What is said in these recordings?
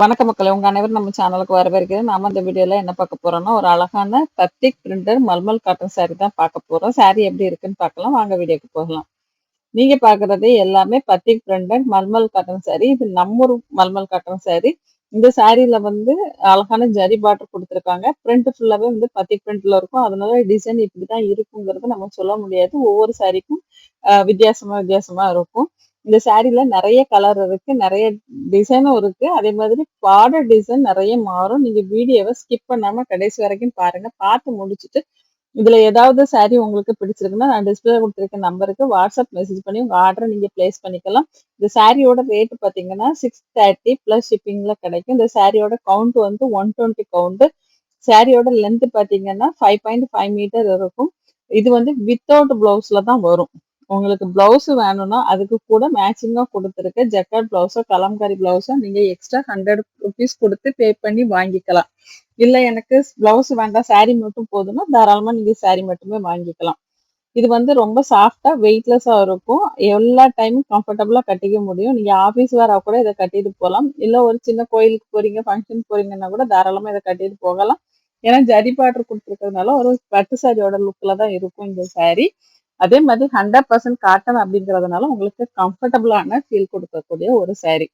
வணக்க மக்கள் உங்க அனைவரும் நம்ம சேனலுக்கு வரவேற்கிறது நாம இந்த வீடியோல என்ன பார்க்க போறோம்னா ஒரு அழகான தத்திக் பிரிண்டர் மல்மல் காட்டன் சாரி தான் பார்க்க போறோம். சாரி எப்படி இருக்குன்னு பார்க்கலாம். வாங்க வீடியோக்கு போகலாம். நீங்க பாக்குறது எல்லாமே batik printer mulmul cotton sari இது நம்மூர் மல்மல் காட்டன் சாரி இந்த சாரியில வந்து அழகான ஜரி பார்டர் கொடுத்துருக்காங்க. பிரிண்ட் ஃபுல்லாவே வந்து பத்திக் பிரிண்ட்ல இருக்கும். அதனால டிசைன் இப்படிதான் இருக்குங்கிறது நம்ம சொல்ல முடியாது. ஒவ்வொரு சாரிக்கும் வித்தியாசமா வித்தியாசமா இருக்கும். இந்த சாரீல நிறைய கலர் இருக்கு நிறைய டிசைனும் இருக்கு. அதே மாதிரி பார்டர் டிசைன் நிறைய மாறும். நீங்க வீடியோவை ஸ்கிப் பண்ணாம கடைசி வரைக்கும் பாருங்க. பார்த்து முடிச்சுட்டு இதுல ஏதாவது சாரீ உங்களுக்கு பிடிச்சிருக்குன்னா நான் டிஸ்பிளே கொடுத்துருக்க நம்பருக்கு வாட்ஸ்அப் மெசேஜ் பண்ணி உங்க ஆர்டரை நீங்க பிளேஸ் பண்ணிக்கலாம். இந்த சாரியோட ரேட் பாத்தீங்கன்னா சிக்ஸ் தேர்ட்டி பிளஸ் ஷிப்பிங்ல கிடைக்கும். இந்த சாரியோட கவுண்ட் வந்து ஒன் டுவெண்ட்டி கவுண்ட் சாரியோட லென்த் பாத்தீங்கன்னா ஃபைவ் பாயிண்ட் ஃபைவ் மீட்டர் இருக்கும். இது வந்து வித்தவுட் பிளவுஸ்ல தான் வரும். உங்களுக்கு பிளவுஸ் வேணும்னா அதுக்கு கூட மேட்சிங்காக கொடுத்துருக்க ஜக்கார்ட் பிளவுஸோ கலம்காரி பிளவுஸோ நீங்கள் எக்ஸ்ட்ரா ஹண்ட்ரட் ருபீஸ் கொடுத்து பே பண்ணி வாங்கிக்கலாம். இல்லை எனக்கு பிளவுஸ் வேண்டாம் சாரீ மட்டும் போதுன்னா தாராளமாக நீங்கள் சாரீ மட்டுமே வாங்கிக்கலாம். இது வந்து ரொம்ப சாஃப்டாக வெயிட்லெஸ்ஸாக இருக்கும். எல்லா டைமும் கம்ஃபர்டபுளாக கட்டிக்க முடியும். நீங்கள் ஆஃபீஸ் வேற கூட இதை கட்டிட்டு போகலாம். இல்லை ஒரு சின்ன கோயிலுக்கு போகிறீங்க ஃபங்க்ஷன் போகிறீங்கன்னா கூட தாராளமாக இதை கட்டிட்டு போகலாம். ஏன்னா ஜரி பாட்ரு கொடுத்துருக்கிறதுனால ஒரு பட்டு சாரியோட லுக்கில் தான் இருக்கும் இந்த சாரீ அதே மாதிரி ஹண்ட்ரட் பர்சன்ட் காட்டன் அப்படிங்கறதுனால உங்களுக்கு கம்ஃபர்டபுளான ஃபீல் கொடுக்கக்கூடிய ஒரு saree.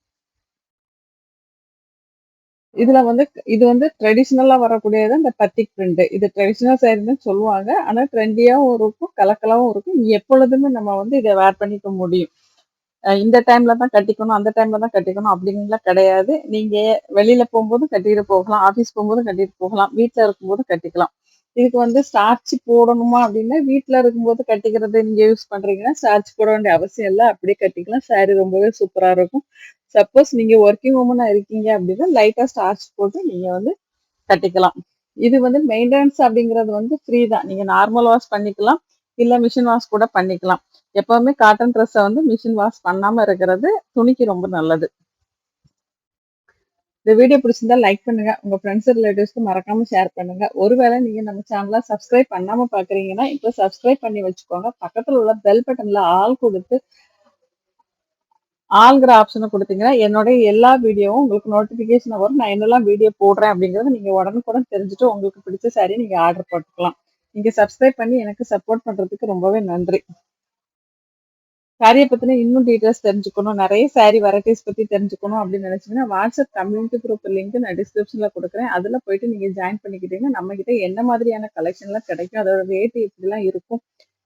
இதுல வந்து இது வந்து ட்ரெடிஷ்னலா வரக்கூடியது இந்த பத்திக் பிரிண்ட் இது ட்ரெடிஷ்னல் சாரின்னு சொல்லுவாங்க. ஆனா ட்ரெண்டியாவும் இருக்கும் கலக்கலாவும் இருக்கும். எப்பொழுதுமே நம்ம வந்து இதை வேர் பண்ணிக்க முடியும். இந்த டைம்ல தான் கட்டிக்கணும் அந்த டைம்ல தான் கட்டிக்கணும் அப்படிங்கலாம் கிடையாது. நீங்க வெளியில போகும்போது கட்டிட்டு போகலாம் ஆபீஸ் போகும்போது கட்டிட்டு போகலாம் வீட்ல இருக்கும்போது கட்டிக்கலாம். இதுக்கு வந்து ஸ்டார்ச் போடணுமா அப்படின்னா வீட்ல இருக்கும்போது கட்டிக்கிறது நீங்கள் யூஸ் பண்ணுறீங்கன்னா ஸ்டார்ச் போட வேண்டிய அவசியம் இல்லை. அப்படியே கட்டிக்கலாம். saree ரொம்பவே சூப்பரா இருக்கும். சப்போஸ் நீங்க ஒர்க்கிங் உமனாக இருக்கீங்க அப்படின்னா லைட்டா ஸ்டார்ச் போட்டு நீங்க வந்து கட்டிக்கலாம். இது வந்து மெயின்டெனன்ஸ் அப்படிங்கிறது வந்து ஃப்ரீ தான். நீங்க நார்மல் வாஷ் பண்ணிக்கலாம். இல்ல மிஷின் வாஷ் கூட பண்ணிக்கலாம். எப்பவுமே காட்டன் ட்ரெஸ்ஸை வந்து மிஷின் வாஷ் பண்ணாம இருக்கிறது துணிக்கு ரொம்ப நல்லது. இந்த வீடியோ பிடிச்சிருந்தா லைக் பண்ணுங்க. உங்க ஃப்ரெண்ட்ஸ் ரிலேட்டிவ்ஸ்க்கு மறக்காம ஷேர் பண்ணுங்க. ஒருவேளை நீங்க நம்ம சேனலை சப்ஸ்கிரைப் பண்ணாம பாக்குறீங்கன்னா இப்போ சப்ஸ்கிரைப் பண்ணி வச்சுக்கோங்க. பக்கத்துல உள்ள பெல் பட்டன்ல ஆள் கொடுத்து ஆளுங்கிற ஆப்ஷனை கொடுத்தீங்கன்னா என்னுடைய எல்லா வீடியோவும் உங்களுக்கு நோட்டிபிகேஷன் வரும். நான் என்னெல்லாம் வீடியோ போடுறேன் அப்படிங்கறத நீங்க உடனுக்குடன் தெரிஞ்சுட்டு உங்களுக்கு பிடிச்ச சாரி நீங்க ஆர்டர் போட்டுக்கலாம். நீங்க சப்ஸ்கிரைப் பண்ணி எனக்கு சப்போர்ட் பண்றதுக்கு ரொம்பவே நன்றி. சாரியை பத்தின இன்னும் டீட்டெயில்ஸ் தெரிஞ்சுக்கணும். நிறைய சாரி வெரைட்டிஸ் பத்தி தெரிஞ்சுக்கணும் அப்படின்னு நினைச்சீங்கன்னா வாட்ஸ்அப் கம்யூனிட்டி குரூப் லிங்க் நான் டிஸ்கிரிப்ஷன்ல கொடுக்குறேன். அதுல போயிட்டு நீங்க ஜாயின் பண்ணிக்கிட்டீங்கன்னா நம்ம கிட்ட என்ன மாதிரியான கலெக்ஷன்லாம் கிடைக்கும் அதோட ரேட் இப்படிலாம் இருக்கும்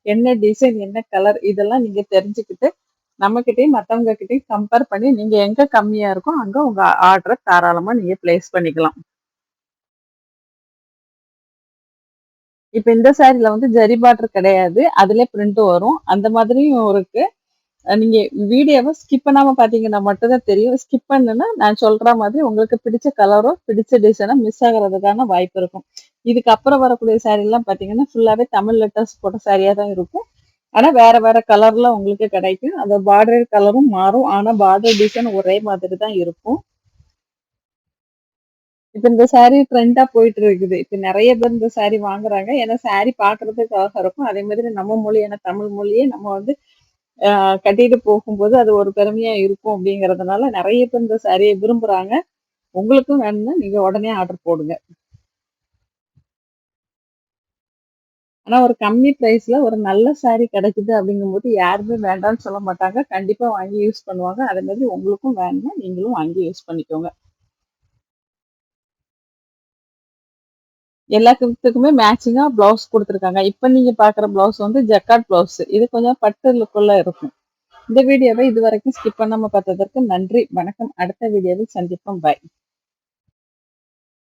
என்ன டிசைன் என்ன கலர் இதெல்லாம் நீங்க தெரிஞ்சுக்கிட்டு நம்ம கிட்டயும் மற்றவங்க கிட்டயும் கம்பேர் பண்ணி நீங்க எங்க கம்மியா இருக்கோ அங்க உங்க ஆர்டரை தாராளமா நீங்க பிளேஸ் பண்ணிக்கலாம். இப்ப இந்த சாரில வந்து ஜரி பார்டர் கிடையாது. அதுல பிரிண்ட் வரும். அந்த மாதிரியும் இருக்கு. நீங்க வீடியோவை ஸ்கிப் பண்ணாம பாத்தீங்கன்னா மட்டும்தான் தெரியும். ஸ்கிப் பண்ணுன்னா நான் சொல்ற மாதிரி உங்களுக்கு பிடிச்ச கலரோ பிடிச்ச டிசைனோ மிஸ் ஆகுறதுக்கான வாய்ப்பு இருக்கும். இதுக்கு அப்புறம் வரக்கூடிய சாரீ எல்லாம் பாத்தீங்கன்னா ஃபுல்லாவே தமிழ் லெட்டர்ஸ் போட்ட சாரியா தான் இருக்கும். ஆனா வேற வேற கலர்ல உங்களுக்கு கிடைக்கும். அந்த பார்டர் கலரும் மாறும். ஆனா பார்டர் டிசைன் ஒரே மாதிரி தான் இருக்கும். இப்ப இந்த saree ட்ரெண்டா போயிட்டு இருக்குது. இப்ப நிறைய பேர் இந்த saree வாங்குறாங்க. ஏன்னா saree பாக்குறதுக்கு அழகா இருக்கும். அதே மாதிரி நம்ம மொழியான தமிழ் மொழியே நம்ம வந்து கட்டிட்டு போகும்போது அது ஒரு பெருமையா இருக்கும் அப்படிங்கறதுனால நிறைய பேர் இந்த சாரியை விரும்புறாங்க. உங்களுக்கும் வேணும்னா நீங்க உடனே ஆர்டர் போடுங்க. ஆனா ஒரு கம்மி பிரைஸ்ல ஒரு நல்ல சாரி கிடைக்குது அப்படிங்கும்போது யாருமே வேண்டாம்னு சொல்ல மாட்டாங்க. கண்டிப்பா வாங்கி யூஸ் பண்ணுவாங்க. அதே மாதிரி உங்களுக்கும் வேணும்னா நீங்களும் வாங்கி யூஸ் பண்ணிக்கோங்க. எல்லா எல்லாத்துக்குமே மேட்சிங்கா பிளவுஸ் கொடுத்துருக்காங்க. இப்ப நீங்க பாக்குற பிளவுஸ் வந்து ஜக்கார்ட் பிளவுஸ் இது கொஞ்சம் பட்டு லுக்குள்ளே இருக்கும். இந்த வீடியோவை இது வரைக்கும் ஸ்கிப் பண்ணாமல் பார்த்ததற்கு நன்றி. வணக்கம். அடுத்த வீடியோவில் சந்திப்போம். பாய்